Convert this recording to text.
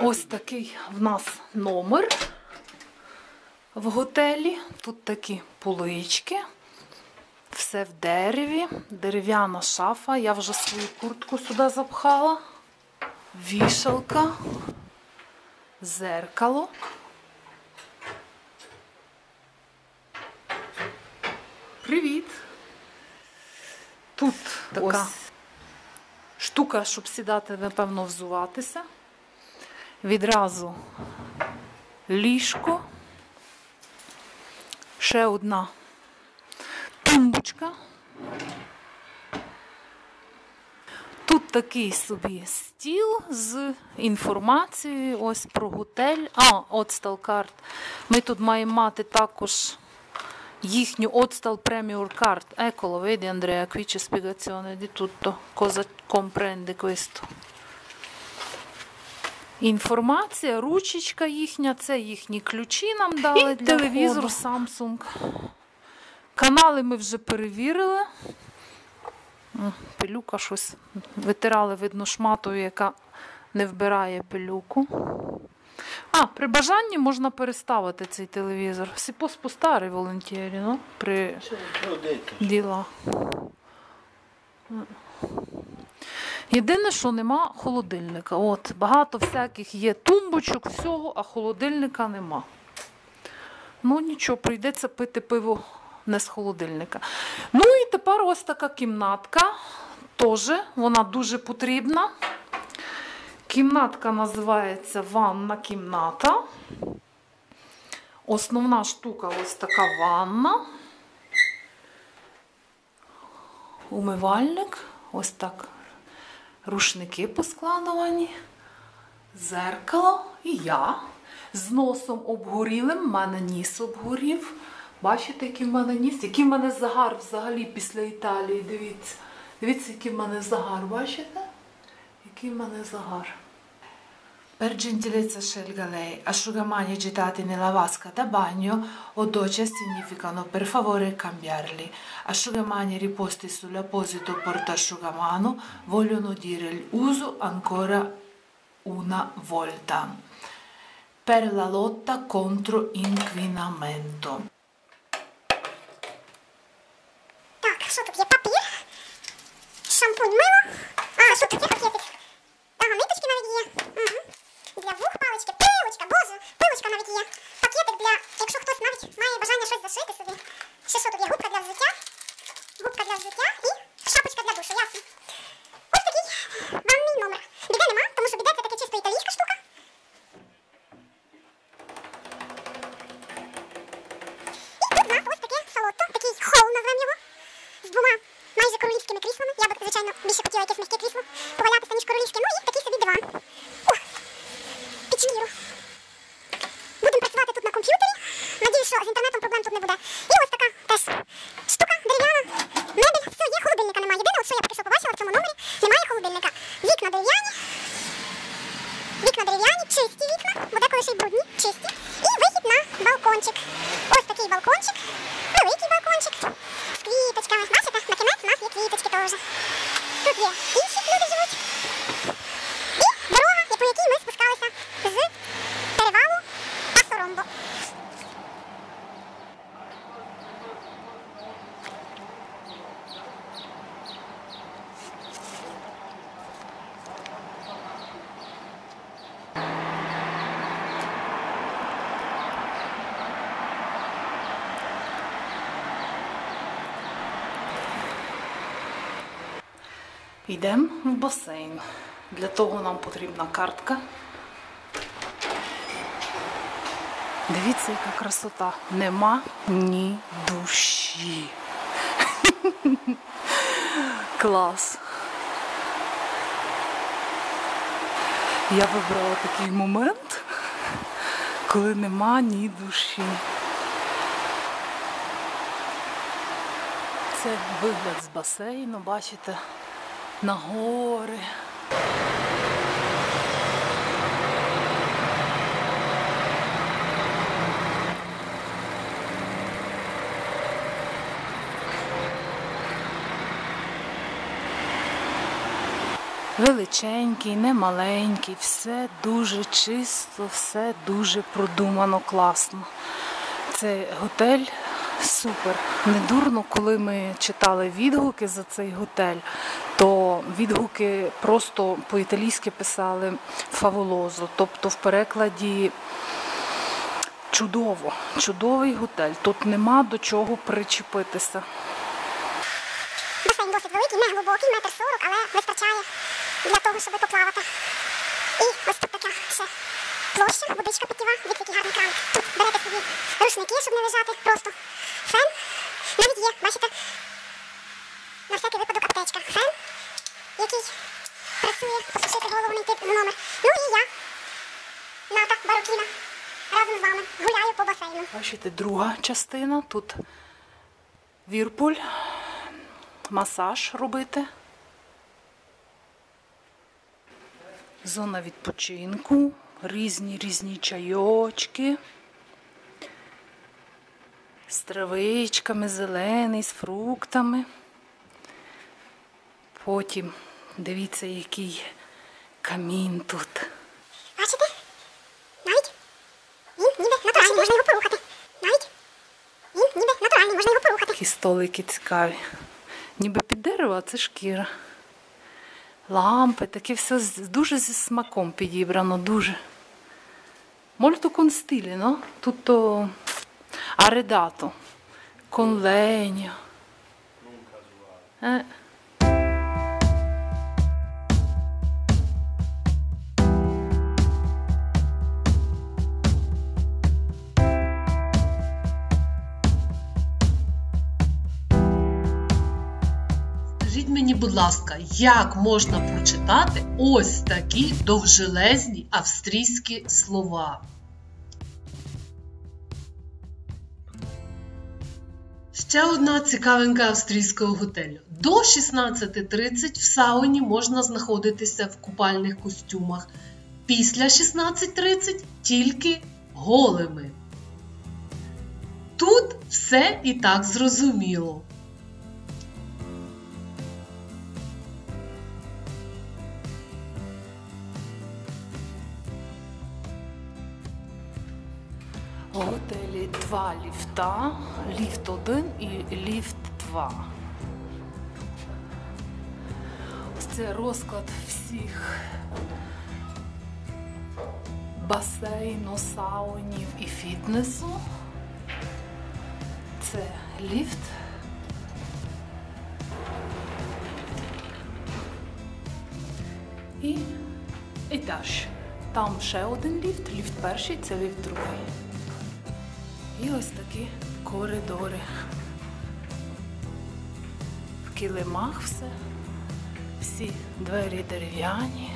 Ось такий в нас номер в готелі. Тут такі полички. Все в дереві, дерев'яна шафа. Я вже свою куртку сюди запхала. Вішалка, зеркало. Привіт! Тут така Ось. штука, щоб сідати, напевно, взуватися. Відразу ліжко. Ще одна тумбочка. Тут такий собі стіл з інформацією ось про готель. А, Отсталкарт. Ми тут маємо мати також їхню Otstal Premier Card. Eccolo, vedi Andrea, qui c'è spiegazione di tutto, cosa comprende questo. Інформація, ручечка їхня, це їхні ключі нам дали І для телевізор входу. Samsung. Канали ми вже перевірили. Пилюка щось витирали, видно, шматою, яка не вбирає пилюку. А, при бажанні можна переставити цей телевізор. Si può spostare volentieri, no? При L'ho ділах. Єдине, що нема холодильника. От, багато всяких є тумбочок, всього, а холодильника нема. Ну нічого, прийдеться пити пиво не з холодильника. Ну і тепер ось така кімнатка. Теж вона дуже потрібна. Кімнатка називається ванна кімната. Основна штука ось така ванна. Умивальник. Ось так. Рушники поскладувані. Зеркало і я. З носом обгорілим. В мене ніс обгорів. Бачите, який в мене ніс? Який в мене загар взагалі після Італії. Дивіться. Дивіться, який в мене загар. Бачите? Який в мене загар. Per gentilezza scelga lei. Asciugamani agitati nella vasca da bagno o doccia significano per favore cambiarli. Asciugamani riposti sull'apposito portasciugamano vogliono dire l'uso ancora una volta. Per la lotta contro inquinamento. Більше хотіла якесь м'яке крісло повалятися, ніж королівське. Ну і такий собі диван. О, під міру. Будемо працювати тут на комп'ютері. Надіюсь, що з інтернетом проблем тут не буде. І ось така теж штука дерев'яна. Мебель, все, є, холодильника немає. Єдине, що я поки що побачила в цьому номері, немає холодильника. Вікна дерев'яні. Вікна дерев'яні, чисті вікна, бо деколи ще й брудні, чисті. І вихід на балкончик. Ось такий балкончик, великий балкончик з квіточками. Бачите, на кінець у нас є квіточки теж. Тут Йдемо в басейн. Для того нам потрібна картка. Дивіться, яка красота. Нема ні душі. Клас. Я вибрала такий момент, коли нема ні душі. Це вигляд з басейну, бачите, на гори. величенький, не маленький, все дуже чисто, все дуже продумано, класно. Це готель супер. Недурно, коли ми читали відгуки за цей готель, то відгуки просто по-італійськи писали фаволозо, тобто в перекладі чудово, чудовий готель. Тут нема до чого причепитися. Басейн досить великий, не глибокий, метр сорок, але вистачає для того, щоб поплавати. І ось тут така ще площа, водичка питєва, дивіться, який гарний кран. Тут берете собі рушники, щоб не лежати, просто фен. Навіть є, бачите, на всякий випадок аптечка. Фен, який працює, посушити голову, не йти в номер. Ну і я, Ната Барокіна, разом з вами гуляю по басейну. Бачите, друга частина. Тут вірпуль, масаж робити. Зона відпочинку, різні різні чайочки. З травичками, зелений, з фруктами. Потім дивіться, який камін тут. Бачите? Навіть він ніби натуральний, можна його порухати. Навіть він ніби натуральний, можна його порухати. Такі столики цікаві. Ніби під дерево, а це шкіра. Лампи, таке все дуже зі смаком підібрано, дуже. Molto con stile, no? Tutto arredato, con legno. Eh. Будь ласка, як можна прочитати ось такі довжелезні австрійські слова? Ще одна цікавинка австрійського готелю. До 16.30 в сауні можна знаходитися в купальних костюмах. Після 16.30 тільки голими. Тут все і так зрозуміло. Готелі два ліфта, ліфт 1 і ліфт 2. Ось це розклад всіх басейну, саунів і фітнесу. Це ліфт. І етаж. Там ще один ліфт, ліфт перший, це ліфт другий. І ось такі коридори. В килимах все. Всі двері дерев'яні.